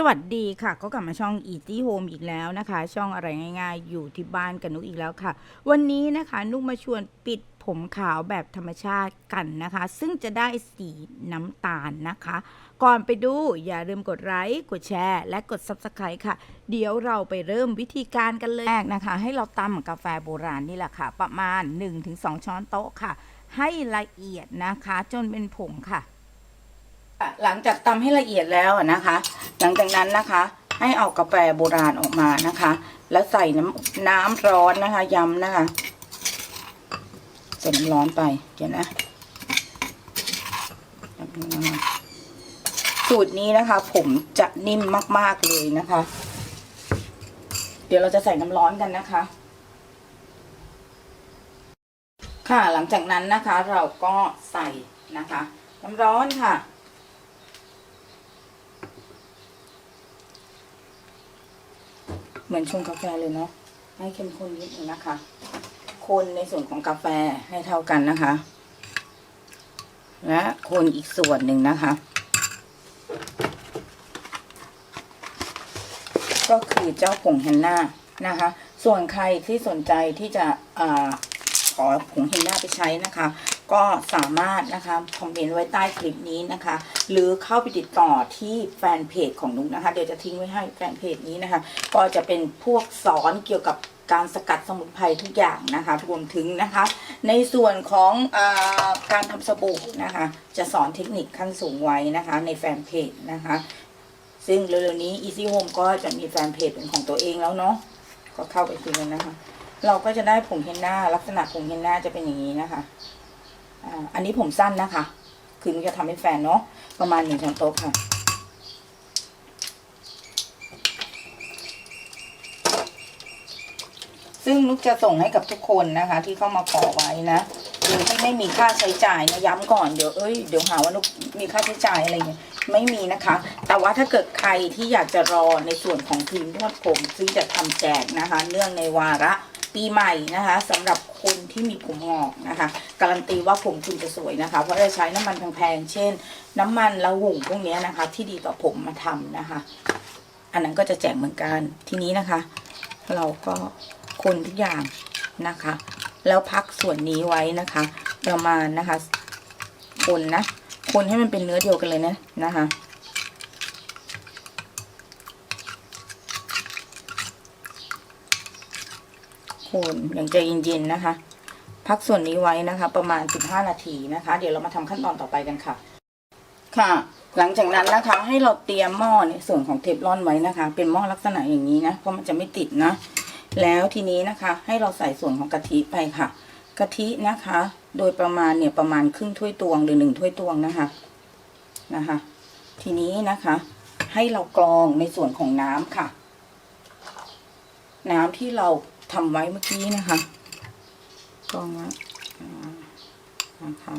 สวัสดีค่ะ ก็กลับมาช่อง Easy Home อีกแล้วนะคะ ช่องอะไรง่ายๆ อยู่ที่บ้านกับนุกอีกแล้วค่ะ วันนี้นะคะนุกมาชวนปิดผมขาวแบบธรรมชาติกันนะคะ ซึ่งจะได้สีน้ำตาลนะคะ ก่อนไปดูอย่าลืมกดไลค์กดแชร์ และกด Subscribe ค่ะ เดี๋ยวเราไปเริ่มวิธีการกันเลยแรกนะคะ ให้เราตำกาแฟโบราณนี่แหละค่ะ ประมาณ 1-2 ช้อนโต๊ะค่ะ ให้ละเอียดนะคะ จนเป็นผงค่ะ หลังจากตำให้ละเอียดแล้วนะคะ หลังจากนั้นนะคะ ให้เอากาแฟโบราณออกมานะคะ แล้วใส่น้ำน้ำร้อนนะคะย้ำนะคะใส่น้ำร้อนไปเดี๋ยวนะแป๊บนึงนะคะสูตรนี้นะคะ ผมจะนิ่มมาก ๆ เลยนะคะ เดี๋ยวเราจะใส่น้ำร้อนกันนะคะ ค่ะหลังจากนั้นนะคะ เราก็ใส่นะคะ น้ำร้อนค่ะ เหมือนชงกาแฟเลยเนาะให้เข้มข้นนิดนึงนะคะ คนในส่วนของกาแฟให้เท่ากันนะคะ และคนอีกส่วนหนึ่งนะคะ ก็คือเจ้าผงเฮนน่านะคะ ส่วนใครที่สนใจที่จะอขอผงเฮนน่าไปใช้นะคะ ก็สามารถนะคะคอมเมนต์ไว้ใต้คลิปนี้นะคะ หรือเข้าไปติดต่อที่แฟนเพจของนุกนะคะ เดี๋ยวจะทิ้งไว้ให้แฟนเพจนี้นะคะ ก็จะเป็นพวกสอนเกี่ยวกับการสกัดสมุนไพรทุกอย่างนะคะรวมถึงนะคะ ในส่วนของอาการทำสบู่นะคะ จะสอนเทคนิคขั้นสูงไว้นะคะ ในแฟนเพจนะคะ ซึ่งเร็วๆนี้ Easy Home ก็จะมีแฟนเพจเป็นของตัวเองแล้วเนาะก็เข้าไปคุยกันนะคะ เราก็จะได้ผงเฮนนาลักษณะผงเฮนนาจะเป็นอย่างนี้นะคะ อันนี้ผมสั้นนะคะ คือนุกจะทำให้แฟนเนาะประมาณหนึ่งช้อนโต๊ะค่ะ ซึ่งนุกจะส่งให้กับทุกคนนะคะ ที่เข้ามาขอไว้นะโดยที่ไม่มีค่าใช้จ่ายนะย้ำก่อนเดี๋ยวเอ้ยเดี๋ยวหาว่านุกมีค่าใช้จ่ายอะไรเงี้ยไม่มีนะคะ แต่ว่าถ้าเกิดใครที่อยากจะรอในส่วนของครีมนวดผมซึ่งจะทำแจกนะคะ เนื่องในวาระปีใหม่นะคะสำหรับ คนที่มีผมงอกนะคะ การันตีว่าผมคุณจะสวยนะคะ เพราะจะใช้น้ำมันแพงๆ เช่น น้ำมันละหุ่งพวกนี้นะคะ ที่ดีต่อผมมาทำนะคะ อันนั้นก็จะแจกเหมือนกัน ทีนี้นะคะ เราก็คนทุกอย่างนะคะ แล้วพักส่วนนี้ไว้นะคะ ประมาณนะคะ คนนะ คนให้มันเป็นเนื้อเดียวกันเลยนะนะคะ คนอย่างใจเย็นๆนะคะ พักส่วนนี้ไว้นะคะ ประมาณ 15 นาทีนะคะ เดี๋ยวเรามาทำขั้นตอนต่อไปกันค่ะ ค่ะ หลังจากนั้นนะคะ ให้เราเตรียมหม้อในส่วนของเทฟลอนไว้นะคะ เป็นหม้อลักษณะอย่างนี้นะเพราะมันจะไม่ติดนะ แล้วทีนี้นะคะ ให้เราใส่ส่วนของกะทิไปค่ะ กะทินะคะ โดยประมาณเนี่ยประมาณครึ่งถ้วยตวงหรือหนึ่งถ้วยตวงนะคะนะคะ ทีนี้นะคะให้เรากรองในส่วนของน้ำค่ะ น้ำที่เรา ทำไว้เมื่อกี้นะคะกองไว้นะคะ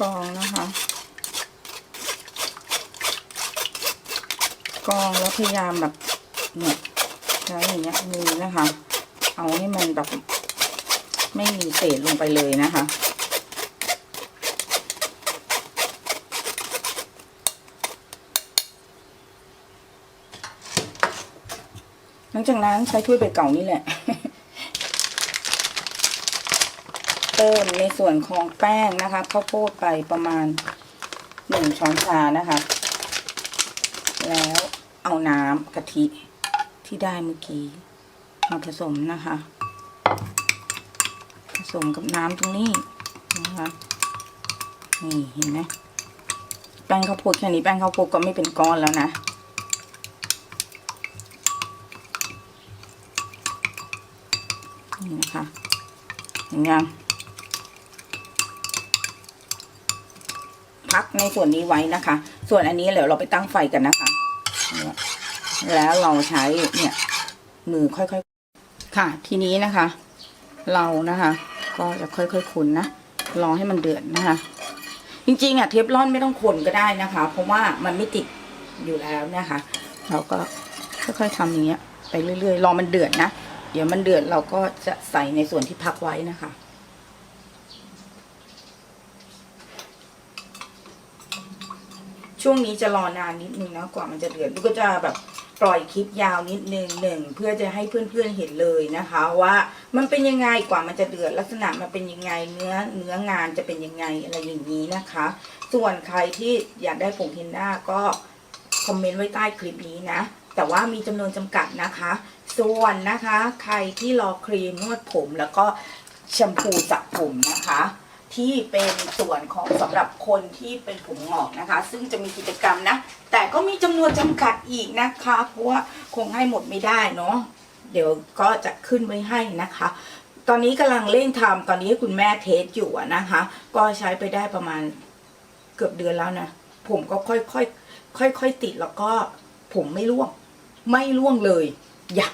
กองนะคะกองแล้วพยายามแบบเนี่ยใช้อย่างเงี้ยมือนะคะ เอาให้มันแบบไม่มีเศษลงไปเลยนะคะ ลังจากนั้นใช้ถ้วยใบเก่านี่แหละ เติมในส่วนของแป้งนะคะข้าวโพดไปประมาณหนึ่งช้อนชานะคะ แล้วเอาน้ำกะทิที่ได้เมื่อกี้มาผสมนะคะ ผสมกับน้ำตรงนี้นะคะนี่เห็นไหมแป้งข้าวโพดแค่นี้แป้งข้าวโพดก็ไม่เป็นก้อนแล้วนะ นี่ะคะเห็นยังพักในส่วนนี้ไว้นะคะ ส่วนอันนี้เดี๋ยวเราไปตั้งไฟกันนะคะแล้วเราใช้เนี่ย มือค่อยๆ ค่ะ ทีนี้นะคะ เรานะคะ ก็จะค่อยๆ คนนะรอให้มันเดือดนะคะ จริงๆอะเทฟลอนไม่ต้องคนก็ได้นะคะ เพราะว่ามันไม่ติดอยู่แล้วนะคะ เราก็ค่อยๆทำอย่างเงี้ยไปเรื่อยๆ รอมันเดือดนะ เดี๋ยวมันเดือดเราก็จะใส่ในส่วนที่พักไว้นะคะ ช่วงนี้จะรอนานนิดนึงนะกว่ามันจะเดือดลูกก็จะแบบปล่อยคลิปยาวนิดนึงหนึ่งเพื่อจะให้เพื่อนๆเห็นเลยนะคะ ว่ามันเป็นยังไงกว่ามันจะเดือดลักษณะมันเป็นยังไงเนื้อเนื้องานจะเป็นยังไงอะไรอย่างนี้นะคะ ส่วนใครที่อยากได้ผงเฮนน่าก็คอมเมนต์ไว้ใต้คลิปนี้นะ แต่ว่ามีจำนวนจำกัดนะคะ ส่วนนะคะ ใครที่รอครีมนวดผมแล้วก็แชมพูสระผมนะคะ ที่เป็นส่วนของสำหรับคนที่เป็นผมงอกนะคะ ซึ่งจะมีกิจกรรมนะ แต่ก็มีจำนวนจำกัดอีกนะคะ เพราะว่าคงให้หมดไม่ได้เนาะเดี๋ยวก็จะขึ้นไว้ให้นะคะ ตอนนี้กำลังเร่งทำตอนนี้คุณแม่เทสอยู่นะคะ ก็ใช้ไปได้ประมาณเกือบเดือนแล้วนะ ผมก็ค่อยๆค่อยๆติดแล้วก็ผมไม่ร่วง ไม่ร่วงเลย ยัง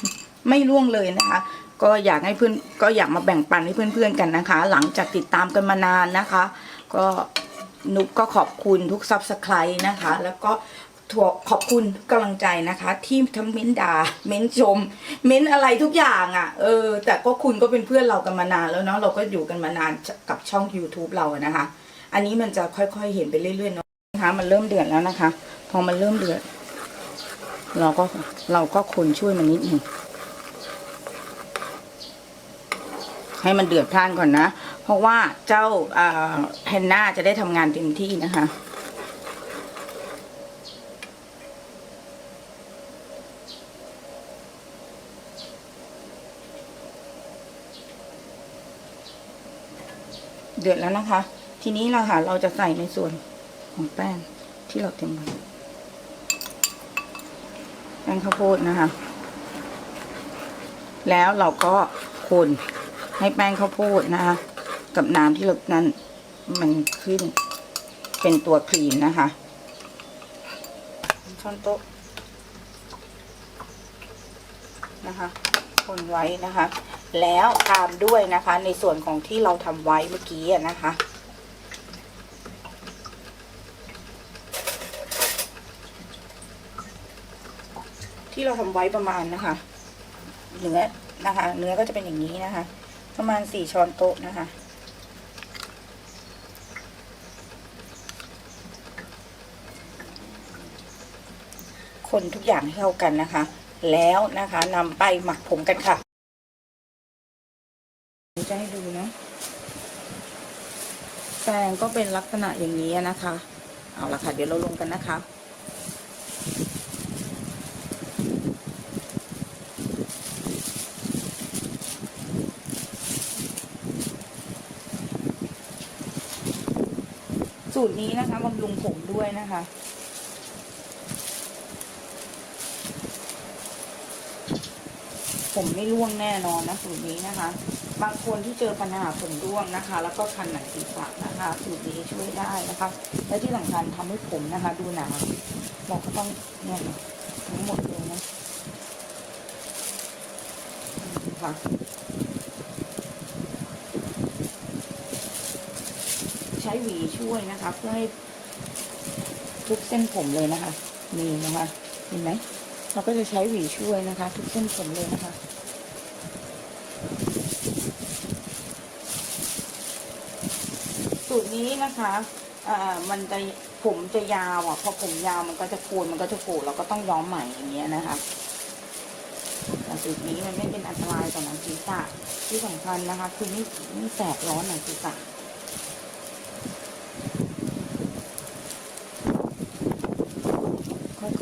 ไม่ร่วงเลยนะคะ ก็อยากให้เพื่อนก็อยากมาแบ่งปันให้เพื่อนๆกันนะคะ หลังจากติดตามกันมานานนะคะ ก็นุกก็ขอบคุณทุกซับสไครต์นะคะ แล้วก็ถั่วขอบคุณกำลังใจนะคะ ที่ทั้งเม้นด่าเม้นชม เม้นอะไรทุกอย่างอะ่ะ เออ แต่ก็คุณก็เป็นเพื่อนเรากันมานานแล้วเนาะเราก็อยู่กันมานานกับช่อง YouTube เราอะนะคะ อันนี้มันจะค่อยๆเห็นไปเรื่อยๆเนาะนะคะ มันเริ่มเดือดแล้วนะคะ พอมันเริ่มเดือด เราก็เราก็คนช่วยมันนิดหนึ่งให้มันเดือดพล่านก่อนนะ เพราะว่าเจ้าแฮนน่าจะได้ทำงานเต็มที่นะคะ เดือดแล้วนะคะ ทีนี้เราค่ะเราจะใส่ในส่วนของแป้งที่เราเตรียมไว้ แป้งข้าวโพดนะคะ แล้วเราก็คนให้แป้งข้าวโพดนะคะ กับน้ำที่เรานั้นมันขึ้นเป็นตัวครีมนะคะช้อนโต๊ะนะคะคนไว้นะคะ แล้วตามด้วยนะคะ ในส่วนของที่เราทำไว้เมื่อกี้นะคะ ที่เราทำไว้ประมาณนะคะ เนื้อนะคะ เนื้อก็จะเป็นอย่างนี้นะคะ ประมาณสี่ช้อนโต๊ะนะคะ คนทุกอย่างให้เข้ากันนะคะ แล้วนะคะนำไปหมักผมกันค่ะจะให้ดูนะแปรงก็เป็นลักษณะอย่างนี้นะคะ เอาละค่ะ เดี๋ยวเราลงกันนะคะ สู ตรนี้นะคะบำรุงผมด้วยนะคะผมไม่ร่วงแน่นอนนะสูตรนี้นะคะ บางคนที่เจอปัญหาผมร่วงนะคะ แล้วก็คันหนังศีรษะนะคะสูตรนี้ช่วยได้นะคะ และที่สำคัญทำให้ผมนะคะ ดูหนาเราก็ต้องเนี่ยทั้งหมดเลยนะค่ะ ใช้ หวีช่วยนะคะ เพื่อให้ทุกเส้นผมเลยนะคะนี่นะคะเห็นไหมเราก็จะใช้หวีช่วยนะคะ ทุกเส้นผมเลยนะคะสูตรนี้นะคะเอ่อมันจะผมจะยาวอะพอผมยาวมันก็จะโคนมันก็จะโผล่เราก็ต้องย้อมใหม่อย่างเงี้ยนะคะแต่สูตรนี้มันไม่เป็นอันตรายต่อหนังศีรษะที่สำคัญนะคะ คือไม่ไม่แสบร้อนหนังศีรษะ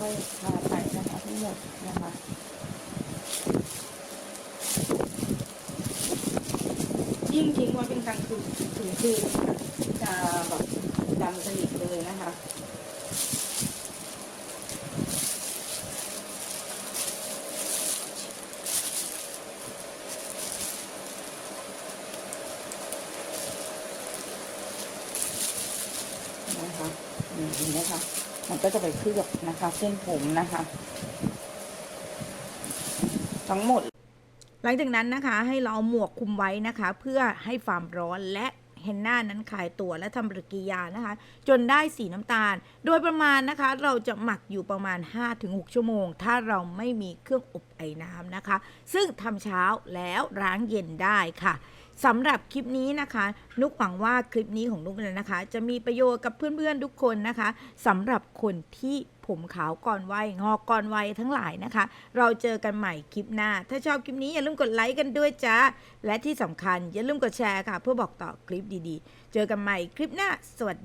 ค่อยๆทาไปนะคะทั้งหมดนะคะยิ่งทิ้งไว้เป็นกลางคืนถึงคืนจะแบบดำสนิทเลยนะคะนี่เห็นไหมคะ มัน ก็จะไปเคลือบนะคะ เส้นผมนะคะ ทั้งหมด หลังจากนั้นนะคะ ให้เราเอาหมวกคุมไว้นะคะ เพื่อให้ความร้อนและเฮนน่านั้นคลายตัวและทำปฏิกิยานะคะ จนได้สีน้ำตาล โดยประมาณนะคะ เราจะหมักอยู่ประมาณ 5-6 ชั่วโมง ถ้าเราไม่มีเครื่องอบไอ้น้ำนะคะ ซึ่งทำเช้าแล้วล้างเย็นได้ค่ะ สำหรับคลิปนี้นะคะ นุกหวังว่าคลิปนี้ของนุกเนี่ยนะคะ จะมีประโยชน์กับเพื่อนๆทุกคนนะคะสำหรับคนที่ผมขาวก่อนวัยงอกก่อนวัยทั้งหลายนะคะ เราเจอกันใหม่คลิปหน้า ถ้าชอบคลิปนี้อย่าลืมกดไลค์กันด้วยจ้าและที่สำคัญอย่าลืมกดแชร์ค่ะ เพื่อบอกต่อคลิปดีๆ เจอกันใหม่คลิปหน้าสวัสดี